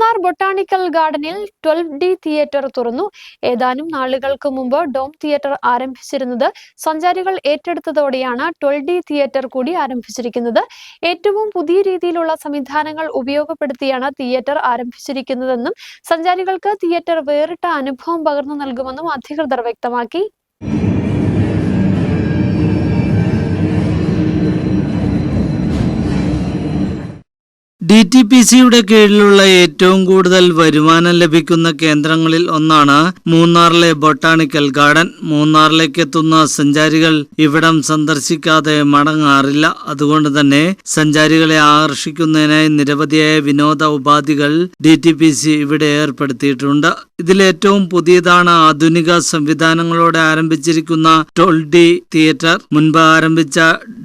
Munnar botanical ഗാർഡനിൽ twelve D theatre തുറന്നു. ഏതാനും നാളുകൾക്ക് മുമ്പ് ഡോം തിയേറ്റർ ആരംഭിച്ചിരുന്നത് സഞ്ചാരികൾ ഏറ്റെടുത്തതോടെയാണ് ട്വൽവ് ഡി തിയേറ്റർ കൂടി ആരംഭിച്ചിരിക്കുന്നത്. ഏറ്റവും പുതിയ രീതിയിലുള്ള സംവിധാനങ്ങൾ ഉപയോഗപ്പെടുത്തിയാണ് തിയേറ്റർ ആരംഭിച്ചിരിക്കുന്നതെന്നും സഞ്ചാരികൾക്ക് തിയേറ്റർ വേറിട്ട അനുഭവം പകർന്നു നൽകുമെന്നും അധികൃതർ വ്യക്തമാക്കി. ഡി ടി പി സിയുടെ കീഴിലുള്ള ഏറ്റവും കൂടുതൽ വരുമാനം ലഭിക്കുന്ന കേന്ദ്രങ്ങളിൽ ഒന്നാണ് മൂന്നാറിലെ ബൊട്ടാണിക്കൽ ഗാർഡൻ. മൂന്നാറിലേക്ക് എത്തുന്ന സഞ്ചാരികൾ ഇവിടം സന്ദർശിക്കാതെ മടങ്ങാറില്ല. അതുകൊണ്ട് തന്നെ സഞ്ചാരികളെ ആകർഷിക്കുന്നതിനായി നിരവധിയായ വിനോദ ഉപാധികൾ ഡി ടി പി സി ഇവിടെ ഏർപ്പെടുത്തിയിട്ടുണ്ട്. ഇതിലേറ്റവും പുതിയതാണ് ആധുനിക സംവിധാനങ്ങളോടെ ആരംഭിച്ചിരിക്കുന്ന ടോൾ ഡി തിയേറ്റർ. മുൻപ് ആരംഭിച്ച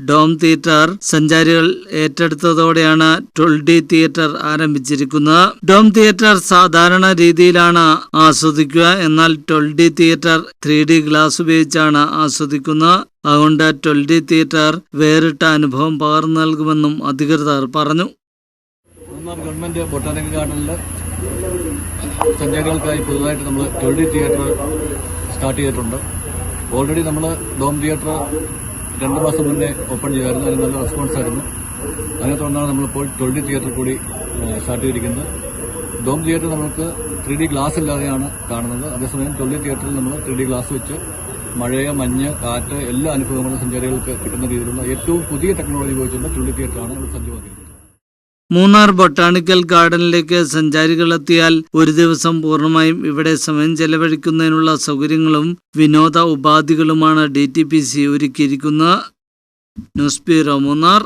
ഡോം തിയേറ്റർ സഞ്ചാരികൾ ഏറ്റെടുത്തതോടെയാണ് ടോൾ ഡി തിയേറ്റർ ആരംഭിച്ചിരിക്കുന്നത് ഡോം തിയേറ്റർ സാധാരണ രീതിയിലാണ് ആസ്വദിക്കുക. എന്നാൽ twelve D theatre three D glass ഉപയോഗിച്ചാണ് ആസ്വദിക്കുന്നത് അതുകൊണ്ട് ട്വൽ ഡി തിയേറ്റർ വേറിട്ട അനുഭവം പകർന്നു നൽകുമെന്നും അധികൃതർ പറഞ്ഞു. ഗവൺമെന്റ് ബൊട്ടാനിക്കൽ ഗാർഡനിൽ സഞ്ചാരികൾക്കായി പുതുതായിട്ട് നമ്മൾ ട്വൽഡി തിയേറ്റർ സ്റ്റാർട്ട് ചെയ്തിട്ടുണ്ട്. ഓൾറെഡി നമ്മൾ ഡോം തിയേറ്റർ രണ്ട് മാസം മുന്നേ ഓപ്പൺ ചെയ്തായിരുന്നു. അതിന് നല്ല റെസ്പോൺസ് ആയിരുന്നു അതിനെ തുടർന്നാണ് നമ്മളിപ്പോൾ ട്വൽഡി തിയേറ്റർ കൂടി സ്റ്റാർട്ട് ചെയ്തിരിക്കുന്നത്. ഡോം തിയേറ്റർ നമുക്ക് ത്രീ ഡി ഗ്ലാസ് ഇല്ലാതെയാണ് കാണുന്നത്. അതേസമയം ട്വൽഡി തിയേറ്ററിൽ നമ്മൾ ത്രീ ഡി ഗ്ലാസ് വെച്ച് മഴയ മഞ്ഞ് കാറ്റ് എല്ലാ അനുഭവങ്ങളും സഞ്ചാരികൾക്ക് കിട്ടുന്ന രീതിയിലുള്ള ഏറ്റവും പുതിയ ടെക്നോളജി ഉപയോഗിച്ചുള്ള ട്വൽഡി തിയേറ്ററാണ് നമ്മൾ സജ്ജമാക്കിയിരിക്കുന്നത്. മൂന്നാർ ബൊട്ടാണിക്കൽ ഗാർഡനിലേക്ക് സഞ്ചാരികൾ എത്തിയാൽ ഒരു ദിവസം പൂർണമായും ഇവിടെ സമയം ചെലവഴിക്കുന്നതിനുള്ള സൗകര്യങ്ങളും വിനോദ ഉപാധികളുമാണ് ഡി ഒരുക്കിയിരിക്കുന്നത്. News bureau Munnar.